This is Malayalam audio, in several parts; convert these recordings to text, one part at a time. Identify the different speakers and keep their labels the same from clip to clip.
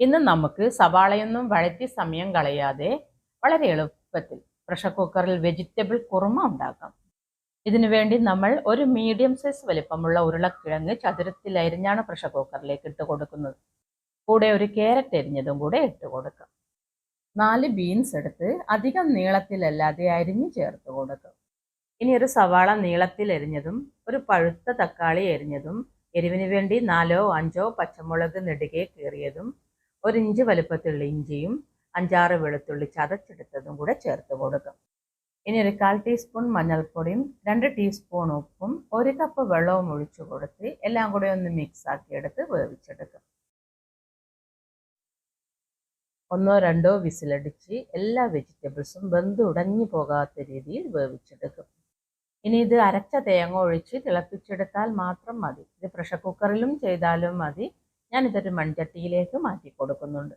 Speaker 1: ഇന്ന് നമുക്ക് സവാളയൊന്നും വഴറ്റി സമയം കളയാതെ വളരെ എളുപ്പത്തിൽ പ്രഷർ കുക്കറിൽ വെജിറ്റബിൾ കുറുമ ഉണ്ടാക്കാം. ഇതിനു വേണ്ടി നമ്മൾ ഒരു മീഡിയം സൈസ് വലിപ്പമുള്ള ഉരുളക്കിഴങ്ങ് ചതുരത്തിൽ അരിഞ്ഞാണ് പ്രഷർ കുക്കറിലേക്ക് ഇട്ട് കൊടുക്കുന്നത്. കൂടെ ഒരു ക്യാരറ്റ് അരിഞ്ഞതും കൂടെ ഇട്ട് കൊടുക്കാം. നാല് ബീൻസ് എടുത്ത് അധികം നീളത്തിലല്ലാതെ അരിഞ്ഞ് ചേർത്ത് കൊടുക്കും. ഇനി ഒരു സവാള നീളത്തിൽ എരിഞ്ഞതും ഒരു പഴുത്ത തക്കാളി എരിഞ്ഞതും എരിവിന് വേണ്ടി നാലോ അഞ്ചോ പച്ചമുളക് നെടുകെ കീറിയതും ഒരു ഇഞ്ച് വലുപ്പത്തിലുള്ള ഇഞ്ചിയും അഞ്ചാറ് വെളുത്തുള്ളി ചതച്ചെടുത്തതും കൂടെ ചേർത്ത് കൊടുക്കും. ഇനി ഒരു കാൽ ടീസ്പൂൺ മഞ്ഞൾപ്പൊടിയും രണ്ട് ടീസ്പൂൺ ഉപ്പും ഒരു കപ്പ് വെള്ളവും ഒഴിച്ചു കൊടുത്ത് എല്ലാം കൂടെ ഒന്ന് മിക്സ് ആക്കി എടുത്ത് വേവിച്ചെടുക്കും. ഒന്നോ രണ്ടോ വിസിലടിച്ച് എല്ലാ വെജിറ്റബിൾസും വെന്ത് ഉടഞ്ഞു പോകാത്ത രീതിയിൽ വേവിച്ചെടുക്കും. ഇനി ഇത് അരച്ച തേങ്ങ ഒഴിച്ച് തിളപ്പിച്ചെടുത്താൽ മാത്രം മതി. ഇത് പ്രഷർ കുക്കറിലും ചെയ്താലും മതി. ഞാനിതൊരു മൺചട്ടിയിലേക്ക് മാറ്റി കൊടുക്കുന്നുണ്ട്.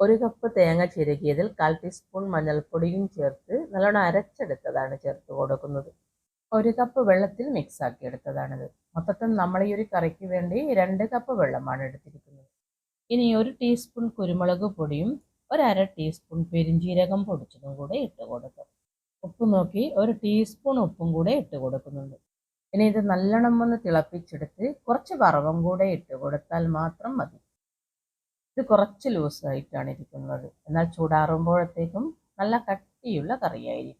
Speaker 1: ഒരു കപ്പ് തേങ്ങ ചിരകിയതിൽ കാൽ ടീസ്പൂൺ മഞ്ഞൾപ്പൊടിയും ചേർത്ത് നല്ലോണം അരച്ചെടുത്തതാണ് ചേർത്ത് കൊടുക്കുന്നത്. ഒരു കപ്പ് വെള്ളത്തിൽ മിക്സ് ആക്കി എടുത്തതാണിത്. മൊത്തത്തിൽ നമ്മൾ ഈ ഒരു കറിക്ക് വേണ്ടി രണ്ട് കപ്പ് വെള്ളമാണ് എടുത്തിരിക്കുന്നത്. ഇനി ഒരു ടീസ്പൂൺ കുരുമുളക് പൊടിയും ഒരു അര ടീസ്പൂൺ പെരിഞ്ചീരകം പൊടിച്ചതും കൂടെ ഇട്ട് കൊടുക്കും. ഉപ്പ് നോക്കി ഒരു ടീസ്പൂൺ ഉപ്പും കൂടെ ഇട്ട് കൊടുക്കുന്നുണ്ട്. ഇനി ഇത് നല്ലോണം ഒന്ന് തിളപ്പിച്ചെടുത്ത് കുറച്ച് വറവും കൂടെ ഇട്ട് കൊടുത്താൽ മാത്രം മതി. ഇത് കുറച്ച് ലൂസായിട്ടാണ് ഇരിക്കുന്നത്. എന്നാൽ ചൂടാറുമ്പോഴത്തേക്കും നല്ല കട്ടിയുള്ള കറിയായിരിക്കും.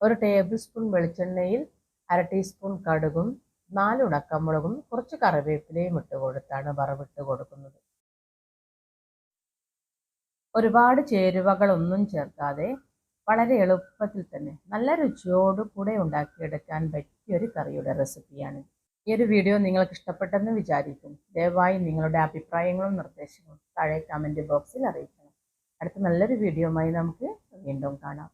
Speaker 1: ഒരു ടേബിൾ സ്പൂൺ വെളിച്ചെണ്ണയിൽ അര ടീസ്പൂൺ കടുകും നാല് ഉണക്കമുളകും കുറച്ച് കറിവേപ്പിലയും ഇട്ട് കൊടുത്താണ് വറവിട്ട് കൊടുക്കുന്നത്. ഒരുപാട് ചേരുവകളൊന്നും ചേർക്കാതെ വളരെ എളുപ്പത്തിൽ തന്നെ നല്ല രുചിയോടു കൂടെ ഉണ്ടാക്കിയെടുക്കാൻ പറ്റിയ ഒരു കറിയുടെ റെസിപ്പിയാണ് ഈ ഒരു വീഡിയോ നിങ്ങൾക്ക് ഇഷ്ടപ്പെട്ടെന്ന് വിചാരിക്കും ദയവായി നിങ്ങളുടെ അഭിപ്രായങ്ങളും നിർദ്ദേശങ്ങളും താഴെ കമന്റ് ബോക്സിൽ അറിയിക്കണം. അടുത്ത നല്ലൊരു വീഡിയോയുമായി നമുക്ക് വീണ്ടും കാണാം.